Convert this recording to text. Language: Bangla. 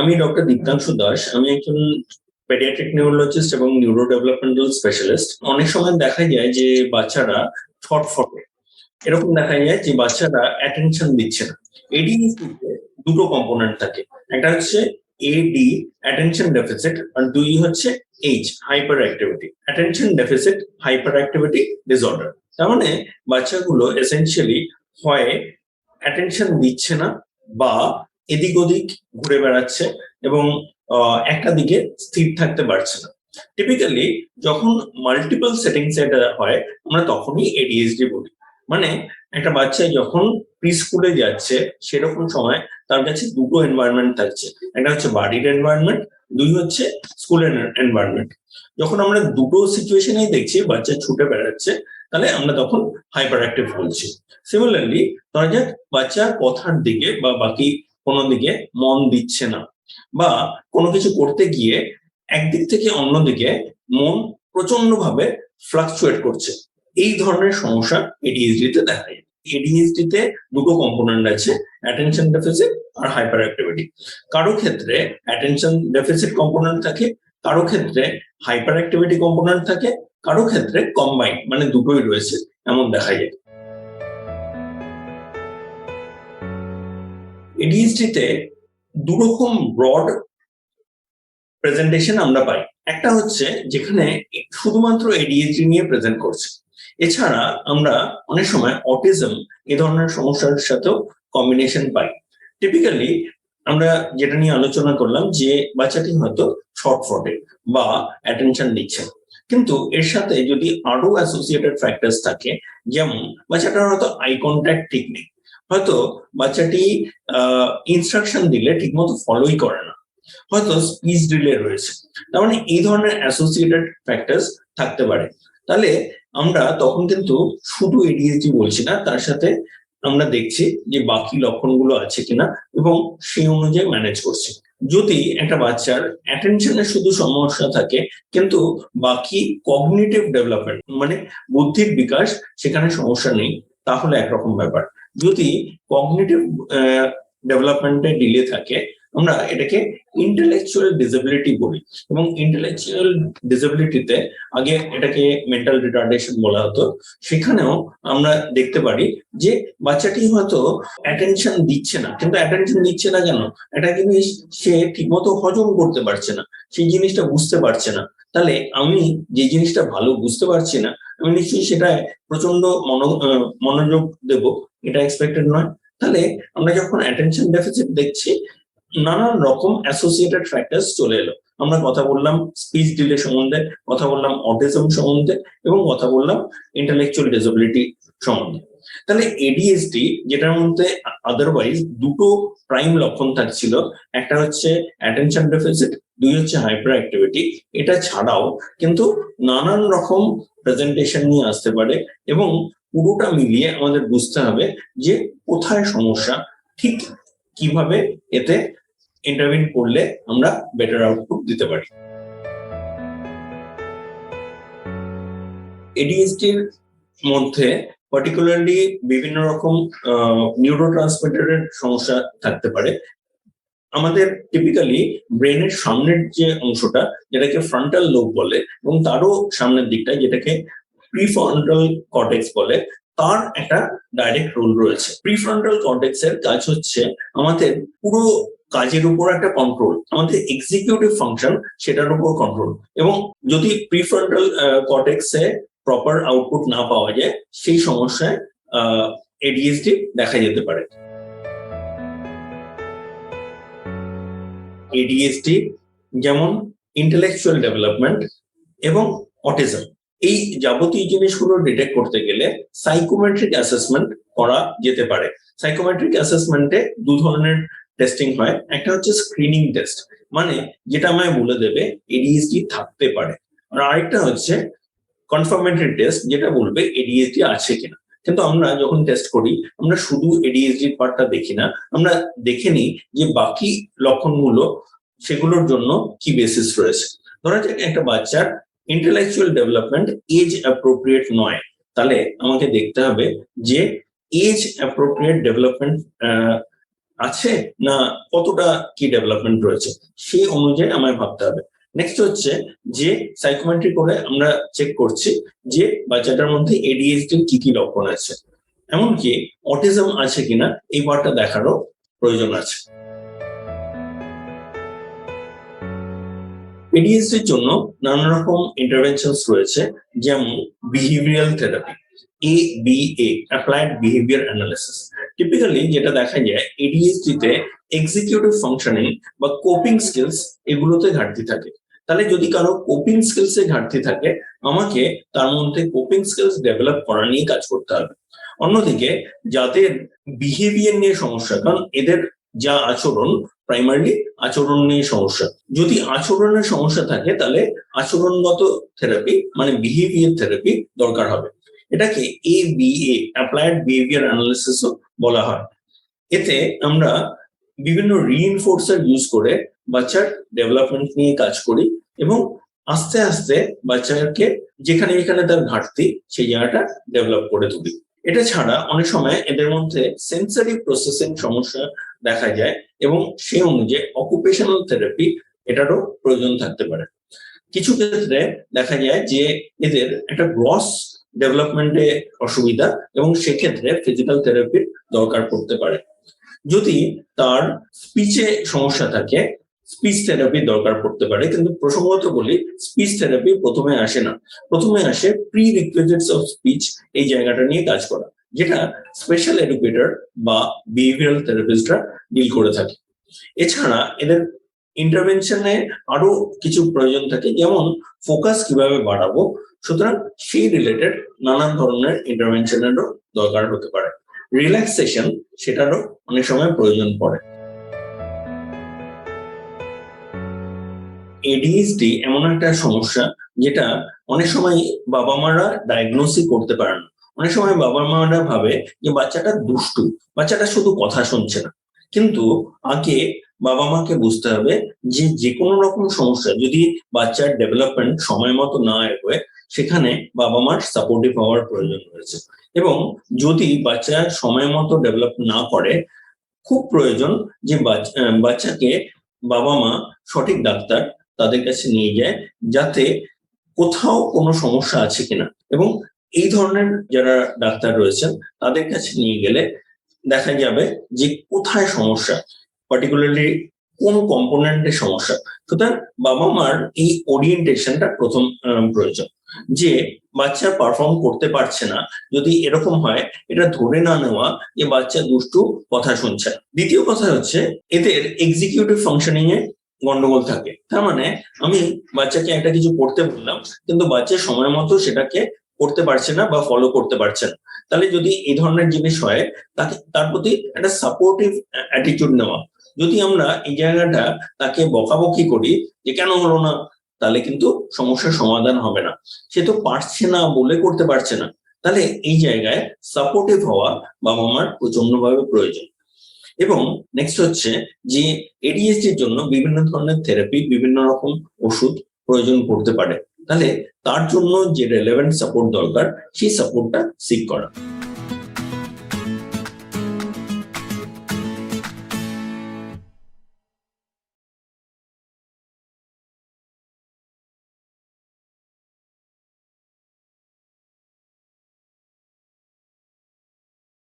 আমি ডক্টর দীপ্তাংশু দাস, আমি একজন পেডিয়াট্রিক নিউরোলজিস্ট এবং নিউরো ডেভেলপমেন্টাল স্পেশালিস্ট অনেক সময় দেখা যায় যে বাচ্চারা ছটফটে এরকম দেখা যায় যে বাচ্চারা অ্যাটেনশন দিচ্ছে না। এডিএসডিতে দুটো কম্পোনেন্ট থাকে। একটা হচ্ছে এডি অ্যাটেনশন ডেফিসিট আর দুই হচ্ছে H hyperactivity attention deficit hyperactivity disorder তার মানে বাচ্চাগুলো এসেনশিয়ালি হয় অ্যাটেনশন দিচ্ছে না বা এদিক ওদিক ঘুরে বেড়াচ্ছে এবং একটা দিকে স্থির থাকতে পারছে না। টিপিক্যালি যখন মাল্টিপল সেটিংস এটা হয়, আমরা তখনই এডিএসডি বলি। মানে একটা বাচ্চা যখন প্রি স্কুলে যাচ্ছে, সেরকম সময় তার কাছে দুটো এনভায়রনমেন্ট থাকছে। একটা হচ্ছে বাড়ির এনভায়রনমেন্ট দুই হচ্ছে স্কুলের এনভায়রনমেন্ট যখন আমরা দুটো সিচুয়েশনেই দেখছি, বাচ্চা ছুটে বেড়াচ্ছে, তাহলে আমরা তখন হাইপার অ্যাক্টিভ বলছি। সিমিলারলি ধরা যাক বাচ্চা কথার দিকে বা বাকি কোনো দিকে মন দিচ্ছে না। বা কোনো কিছু করতে গিয়ে একদিক থেকে অন্যদিকে মন প্রচণ্ড ভাবে ফ্লাকচুয়েট করছে। এই ধরনের সমস্যা এডিএসডি তে দেখা যায়। এডিএসডি তে দুটো কম্পোনেন্ট আছে অ্যাটেনশন ডেফিসিট আর হাইপার অ্যাক্টিভিটি কারও ক্ষেত্রে অ্যাটেনশন ডেফিসিট কম্পোনেন্ট থাকে, কারও ক্ষেত্রে হাইপার অ্যাক্টিভিটি কম্পোনেন্ট থাকে, কারও ক্ষেত্রে কম্বাইন মানে দুটোই রয়েছে, এমন দেখা যায়। এডিএসডি তে দুরকম ব্রড প্রেজেন্টেশন আমরা পাই। একটা হচ্ছে যেখানে শুধুমাত্র এডিএসডি নিয়ে প্রেজেন্ট করছে। এছাড়া আমরা অনেক সময় অটিজম এ ধরনের সমস্যার সাথেও কম্বিনেশন পাই। টিপিক্যালি আমরা যেটা নিয়ে আলোচনা করলাম যে বাচ্চাটি হয়তো ছটফটে বা অ্যাটেনশন দিচ্ছে কিন্তু এর সাথে যদি আরও অ্যাসোসিয়েটেড ফ্যাক্টরস থাকে, যেমন বাচ্চাটার হয়তো আই কন্ট্যাক্ট ঠিক নেই হয়তো বাচ্চাটি ইনস্ট্রাকশন দিলে ঠিকমতো ফলোই করে না। হয়তো স্পিচ ডিলে রয়েছে তার মানে এই ধরনের অ্যাসোসিয়েটেড ফ্যাক্টরস থাকতে পারে। তাহলে আমরা তখন কিন্তু শুধু এডিএসডি বলছি না, তার সাথে আমরা দেখছি যে বাকি লক্ষণগুলো আছে কিনা এবং সেই অনুযায়ী ম্যানেজ করছি। যদি একটা বাচ্চার অ্যাটেনশনের শুধু সমস্যা থাকে, কিন্তু বাকি কগনিটিভ ডেভেলপমেন্ট মানে বুদ্ধির বিকাশ, সেখানে সমস্যা নেই, তাহলে একরকম ব্যাপার। যদি কগনিটিভ ডেভেলপমেন্টে ডিলে থাকে, আমরা এটাকে ইন্টেলেকচুয়াল ডিসেবিলিটি বলি। এবং ইন্টেলেকচুয়াল ডিসেবিলিটিতে আগে এটাকে মেন্টাল রিটার্ডেশন বলা হতো। সেখানেও আমরা দেখতে পারি যে বাচ্চাটি হয়তো অ্যাটেনশন দিচ্ছে না। কিন্তু অ্যাটেনশন দিচ্ছে না কেন? একটা জিনিস সে ঠিকমতো হজম করতে পারছে না। সেই জিনিসটা বুঝতে পারছে না। তাহলে আমি যে জিনিসটা ভালো বুঝতে পারছি না, আমি নিশ্চয়ই সেটা প্রচণ্ড মনো- মনোযোগ দেব। এটা এক্সপেক্টেড নয়। তাহলে আমরা যখন অ্যাটেনশন ডেফিসিট দেখছি নানান রকম অ্যাসোসিয়েটেড ফ্যাক্টরস চলে এলো। আমরা কথা বললাম স্পিচ ডিলে সম্বন্ধে, কথা বললাম অটিজম সম্বন্ধে এবং কথা বললাম ইন্টালেকচুয়াল ডিসেবিলিটি সম্বন্ধে। তাহলে এডিএসডি যেটার মধ্যে আদারওয়াইজ দুটো প্রাইম লক্ষণ থাকছিল একটা হচ্ছে অ্যাটেনশন ডেফিসিট দুই হচ্ছে হাইপার অ্যাক্টিভিটি এটা ছাড়াও কিন্তু নানান রকম প্রেজেন্টেশন নিয়ে আসতে পারে এবং পুরোটা মিলিয়ে আমাদের বুঝতে হবে যে কোথায় সমস্যা, ঠিক কীভাবে এতে ইন্টারভিন করলে আমরা বেটার আউটপুট দিতে পারি। এডিএসডির মধ্যে পার্টিকুলারলি বিভিন্ন রকম নিউরো ট্রান্সমিটারের সমস্যা থাকতে পারে। আমাদের টিপিক্যালি ব্রেনের সামনের যে অংশটা, যেটাকে ফ্রন্টাল লোব বলে, এবং তারও সামনের দিকটা যেটাকে প্রিফ্রন্টাল কর্টেক্স বলে তার একটা ডাইরেক্ট রোল রয়েছে। প্রিফ্রন্টাল কর্টেক্স এর কাজ হচ্ছে আমাদের পুরো কাজের উপর একটা কন্ট্রোল আমাদের এক্সিকিউটিভ ফাংশন সেটার উপর কন্ট্রোল এবং যদি প্রিফ্রন্টাল কর্টেক্স প্রপার আউটপুট না পাওয়া যায়, সেই সমস্যায় এডিএসডি দেখা যেতে পারে। এডিএসডি যেমন ইন্টেলেকচুয়াল ডেভেলপমেন্ট এবং অটিজম এই যাবতীয় জিনিসগুলো ডিটেক্ট করতে গেলে সাইকোমেট্রিক অ্যাসেসমেন্ট করা যেতে পারে। সাইকোমেট্রিক অ্যাসেসমেন্টে দু ধরনের টেস্টিং হয়। একটা হচ্ছে স্ক্রিনিং টেস্ট মানে যেটা আমায় বলে দেবে এডিএসডি থাকতে পারে। আর আরেকটা হচ্ছে কনফার্মেটরি টেস্ট যেটা বলবে এডিএসডি আছে কিনা। কিন্তু আমরা যখন টেস্ট করি, আমরা শুধু এডিএসডি পার্টটা দেখি না, আমরা দেখে নিই যে বাকি লক্ষণগুলো, সেগুলোর জন্য কি বেসিস রয়েছে। ধরা যাক একটা বাচ্চার ইন্টেলেকচুয়াল ডেভেলপমেন্ট এজ অ্যাপ্রোপ্রিয়েট নয়। তাহলে আমাকে দেখতে হবে যে এজ অ্যাপ্রোপ্রিয়েট ডেভেলপমেন্ট আছে না কতটা কি ডেভেলপমেন্ট রয়েছে? সেই অনুযায়ী আমায় ভাবতে হবে। নেক্সট হচ্ছে যে সাইকোমেট্রি করে আমরা চেক করছি যে বাচ্চাটার মধ্যে এডিএইচডি কি কি লক্ষণ আছে। এমনকি অটিজম আছে কিনা এই পার্টটা দেখারও প্রয়োজন আছে। এডিএসডির জন্য নানা রকম ইন্টারভেনশনস রয়েছে, যেমন behavioural therapy A B A applied behaviour analysis typically যেটা দেখা যায় এডিএসডি তে এক্সিকিউটিভ ফাংশনিং বা কোপিং স্কিলস এগুলোতে ঘাটতি থাকে। তাহলে যদি কারও কোপিং স্কিলস ঘাটতি থাকে, আমাকে তার মধ্যে কোপিং স্কিলস ডেভেলপ করা নিয়ে কাজ করতে হবে। অন্যদিকে যাদের বিহেভিয়ার নিয়ে সমস্যা, কারণ এদের যা আচরণ প্রাইমারিলি আচরণ নিয়ে সমস্যা। যদি আচরণের সমস্যা থাকে, তাহলে আচরণগত থেরাপি মানে বিহেভিয়ার থেরাপি দরকার হবে। এটাকে A B A applied behaviour অ্যানালিসিসও বলা হয়। এতে আমরা বিভিন্ন রিইনফোর্সার ইউজ করে বাচ্চার ডেভেলপমেন্ট নিয়ে কাজ করি এবং আস্তে আস্তে বাচ্চাকে যেখানে যেখানে তার ঘাটতি, সেই জায়গাটা ডেভেলপ করে তুলি। এটা ছাড়া অনেক সময় এদের মধ্যে সেন্সারি প্রসেসিং সমস্যা দেখা যায় এবং সেই অনুযায়ী অকুপেশনাল থেরাপি এটারও প্রয়োজন থাকতে পারে। কিছু ক্ষেত্রে দেখা যায় যে এদের একটা গ্রস ডেভেলপমেন্টে অসুবিধা এবং সেক্ষেত্রে ফিজিক্যাল থেরাপির দরকার পড়তে পারে। যদি তার স্পিচে সমস্যা থাকে স্পিচ থেরাপি দরকার পড়তে পারে, কিন্তু প্রসঙ্গত বলি স্পিচ থেরাপি প্রথমে আসে না। প্রথমে আসে প্রি রিকুইজিটস অফ স্পিচ এই জায়গাটা নিয়ে কাজ করা, যেটা স্পেশাল এডুকেটর বা বিহেভিয়ারাল থেরাপিস্টরা ডিল করে থাকে। এছাড়া এদের ইন্টারভেনশনে আরও কিছু প্রয়োজন থাকে, যেমন ফোকাস কীভাবে বাড়াবো, সুতরাং সেই রিলেটেড নানান ধরনের ইন্টারভেনশনেরও দরকার হতে পারে। রিল্যাক্সেশন সেটারও অনেক সময় প্রয়োজন পড়ে। এডিএসডি এমন একটা সমস্যা যেটা অনেক সময় বাবা মারা ডায়াগনোসই করতে পারে না। অনেক সময় বাবা মারা ভাবে যে বাচ্চাটা দুষ্টু, বাচ্চাটা শুধু কথা শুনছে না। কিন্তু আগে বাবা মাকে বুঝতে হবে যে যে কোনো রকম সমস্যা যদি বাচ্চার ডেভেলপমেন্ট সময় মতো না এগোয়, সেখানে বাবা মার সাপোর্টিভ হওয়ার প্রয়োজন রয়েছে। এবং যদি বাচ্চা সময় মতো ডেভেলপ না করে, খুব প্রয়োজন যে বাচ্চাকে বাবা মা সঠিক ডাক্তার তাদের কাছে নিয়ে যায় যাতে কোথাও কোনো সমস্যা আছে কিনা। এবং এই ধরনের যারা ডাক্তার রয়েছেন, তাদের কাছে নিয়ে গেলে দেখা যাবে যে কোথায় সমস্যা পার্টিকুলারলি কোন কম্পোনেন্টের সমস্যা। সুতরাং বাবা মার এই ওরিয়েন্টেশনটা প্রথম প্রয়োজন। যে বাচ্চা পারফর্ম করতে পারছে না, যদি এরকম হয়, এটা ধরে না নেওয়া যে বাচ্চা দুষ্টু কথা শুনছে। দ্বিতীয় কথা হচ্ছে, এদের এক্সিকিউটিভ ফাংশনিং এ গন্ডগোল থাকে। তার মানে আমি বাচ্চাকে একটা কিছু করতে বললাম, কিন্তু বাচ্চা সময় মতো সেটাকে করতে পারছে না বা ফলো করতে পারছে না। তাহলে যদি এই ধরনের জিনিস হয়, তাকে, তার প্রতি একটা সাপোর্টিভ অ্যাটিটিউড নেওয়া। যদি আমরা এই জায়গাটা তাকে বকাবকি করি যে কেন হলো না, তাহলে কিন্তু সমস্যার সমাধান হবে না। সে তো পারছে না বলে করতে পারছে না। তাহলে এই জায়গায় সাপোর্টিভ হওয়া বাবা মার প্রচন্ডভাবে প্রয়োজন। এবং নেক্সট হচ্ছে যে এডিএসডির জন্য বিভিন্ন ধরনের থেরাপি বিভিন্ন রকম ওষুধ প্রয়োজন পড়তে পারে। তাহলে তার জন্য যে রেলেভেন্ট সাপোর্ট দরকার, সেই সাপোর্টটা সিক করা।